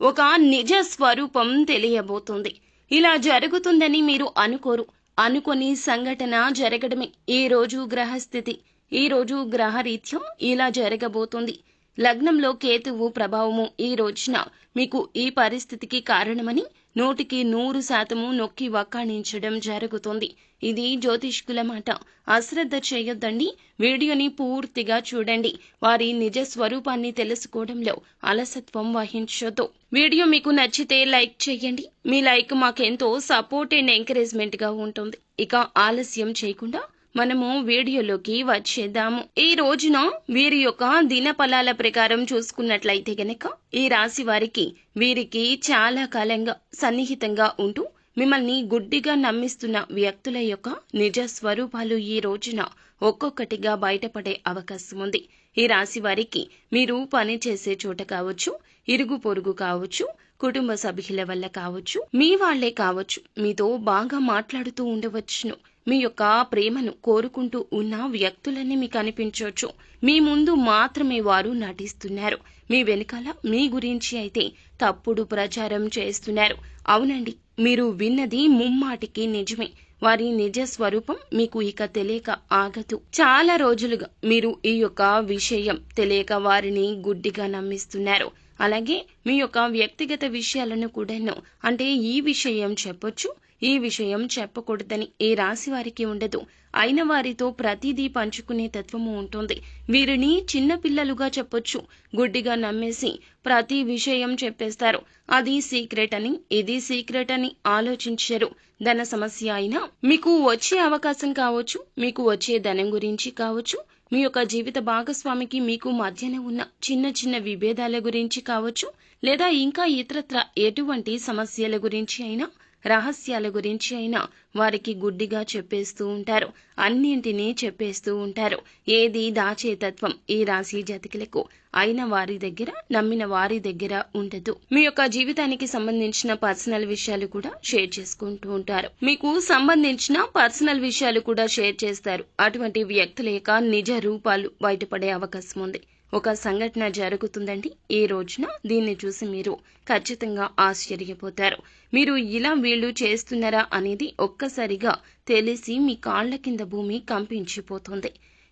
ఒక నిజ స్వరూపం తెలియబోతుంది. ఇలా జరుగుతుందని మీరు అనుకోరు. అనుకొని సంఘటన జరగడమే. ఈ రోజు గ్రహస్థితి ఈ రోజు గ్రహరీత్యం ఇలా జరగబోతుంది. లగ్నంలో కేతువు ప్రభావము ఈ రోజున మీకు ఈ పరిస్థితికి కారణమని నూటికి నూరు శాతము నొక్కి వక్కాణించడం జరుగుతుంది. ఇది జ్యోతిష్కుల మాట. అశ్రద్ధ చేయొద్దండి. వీడియోని పూర్తిగా చూడండి. వారి నిజ స్వరూపాన్ని తెలుసుకోవడంలో అలసత్వం వహించొద్దు. వీడియో మీకు నచ్చితే లైక్ చేయండి. మీ లైక్ మాకెంతో సపోర్ట్ అండ్ ఎంకరేజ్మెంట్గా ఉంటుంది. ఇక ఆలస్యం చేయకుండా మనము వీడియోలోకి వచ్చేద్దాము. ఈ రోజున వీరి యొక్క దినఫలాల ప్రకారం చూసుకున్నట్లయితే గనక ఈ రాశి వారికి వీరికి చాలా కాలంగా సన్నిహితంగా ఉంటూ మిమ్మల్ని గుడ్డిగా నమ్మిస్తున్న వ్యక్తుల యొక్క నిజ స్వరూపాలు ఈ రోజున ఒక్కొక్కటిగా బయటపడే అవకాశం ఉంది. ఈ రాశి వారికి మీరు పని చేసే చోట కావచ్చు ఇరుగు పొరుగు కావచ్చు కుటుంబ సభ్యుల వల్ల కావచ్చు మీ వాళ్ళే కావచ్చు మీతో బాగా మాట్లాడుతూ ఉండవచ్చును. మీ యొక్క ప్రేమను కోరుకుంటూ ఉన్న వ్యక్తులన్నీ మీకు అనిపించవచ్చు. మీ ముందు మాత్రమే వారు నటిస్తున్నారు. మీ వెనుకాల మీ గురించి అయితే తప్పుడు ప్రచారం చేస్తున్నారు. అవునండి మీరు విన్నది ముమ్మాటికి నిజమే. వారి నిజ స్వరూపం మీకు ఇక తెలియక ఆగదు. చాలా రోజులుగా మీరు ఈ యొక్క విషయం తెలియక వారిని గుడ్డిగా నమ్మిస్తున్నారు. అలాగే మీ యొక్క వ్యక్తిగత విషయాలను కూడాను అంటే ఈ విషయం చెప్పొచ్చు ఈ విషయం చెప్పకూడదని ఏ రాశి వారికి ఉండదు. అయిన వారితో ప్రతిదీ పంచుకునే తత్వము ఉంటుంది. వీరిని చిన్న పిల్లలుగా చెప్పొచ్చు. గుడ్డిగా నమ్మేసి ప్రతి విషయం చెప్పేస్తారు. అది సీక్రెట్ అని ఇది సీక్రెట్ అని ఆలోచించరు. ధన సమస్య అయినా మీకు వచ్చే అవకాశం కావచ్చు మీకు వచ్చే ధనం గురించి కావచ్చు మీ యొక్క జీవిత భాగస్వామికి మీకు మధ్యన ఉన్న చిన్న చిన్న విభేదాల గురించి కావచ్చు లేదా ఇంకా ఇతరత్ర ఎటువంటి సమస్యల గురించి అయినా రహస్యాల గురించి అయినా వారికి గుడ్డిగా చెప్పేస్తూ ఉంటారు. అన్నింటినీ చెప్పేస్తూ ఉంటారు. ఏది దాచే తత్వం ఈ రాశి జాతికలకు అయిన వారి దగ్గర నమ్మిన వారి దగ్గర ఉండదు. మీ యొక్క జీవితానికి సంబంధించిన పర్సనల్ విషయాలు కూడా షేర్ చేసుకుంటూ ఉంటారు. మీకు సంబంధించిన పర్సనల్ విషయాలు కూడా షేర్ చేస్తారు. అటువంటి వ్యక్తుల యొక్క నిజ రూపాలు బయటపడే అవకాశం ఉంది. ఒక సంఘటన జరుగుతుందండి. ఈ రోజున దీన్ని చూసి మీరు ఖచ్చితంగా ఆశ్చర్యపోతారు. మీరు ఇలా వీళ్ళు చేస్తున్నారా అనేది ఒక్కసారిగా తెలిసి మీ కాళ్ళ కింద భూమి కంపించిపోతుంది.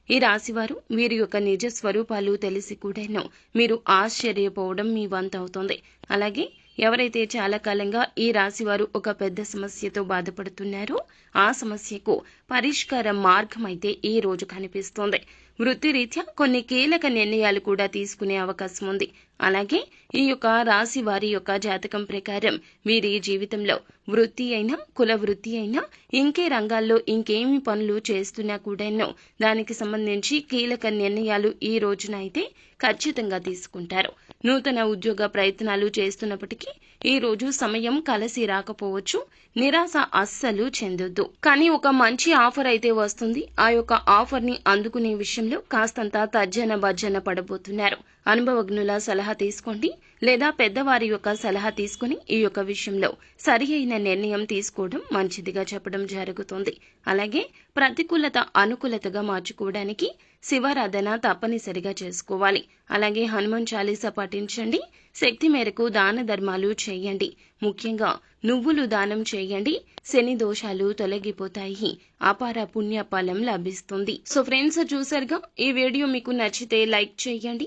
ఈ రాశివారు వీరి యొక్క నిజ స్వరూపాలు తెలిసి కూడాను మీరు ఆశ్చర్యపోవడం మీ వంతవుతుంది అలాగే ఎవరైతే చాలా కాలంగా ఈ రాశివారు ఒక పెద్ద సమస్యతో బాధపడుతున్నారో ఆ సమస్యకు పరిష్కార మార్గం అయితే ఈ రోజు కనిపిస్తోంది. వృత్తిరీత్యా కొన్ని కీలక నిర్ణయాలు కూడా తీసుకునే అవకాశం ఉంది. అలాగే ఈ యొక్క రాశి వారి యొక్క జాతకం ప్రకారం వీరి జీవితంలో వృత్తి అయినా కుల వృత్తి అయినా ఇంకే రంగాల్లో ఇంకేమి పనులు చేస్తున్నా కూడాను దానికి సంబంధించి కీలక నిర్ణయాలు ఈ రోజున అయితే ఖచ్చితంగా తీసుకుంటారు. నూతన ఉద్యోగ ప్రయత్నాలు చేస్తున్నప్పటికీ ఈ రోజు సమయం కలిసి రాకపోవచ్చు. నిరాశ అస్సలు చెందొద్దు. కానీ ఒక మంచి ఆఫర్ అయితే వస్తుంది. ఆ యొక్క ఆఫర్ని అందుకునే విషయంలో కాస్తంత తర్జన భర్జన పడబోతున్నారు. అనుభవజ్ఞుల సలహా తీసుకోండి లేదా పెద్దవారి యొక్క సలహా తీసుకుని ఈ యొక్క విషయంలో సరి అయిన నిర్ణయం తీసుకోవడం మంచిదిగా చెప్పడం జరుగుతుంది. అలాగే ప్రతికూలత అనుకూలతగా మార్చుకోవడానికి శివారాధన తప్పనిసరిగా చేసుకోవాలి. అలాగే హనుమాన్ చాలీస పఠించండి శక్తి మేరకు దాన ధర్మాలు చేయండి. ముఖ్యంగా నువ్వులు దానం చేయండి. శని దోషాలు తొలగిపోతాయి. అపార పుణ్య ఫలం లభిస్తుంది. సో ఫ్రెండ్స్ చూసారుగా ఈ వీడియో మీకు నచ్చితే లైక్ చేయండి.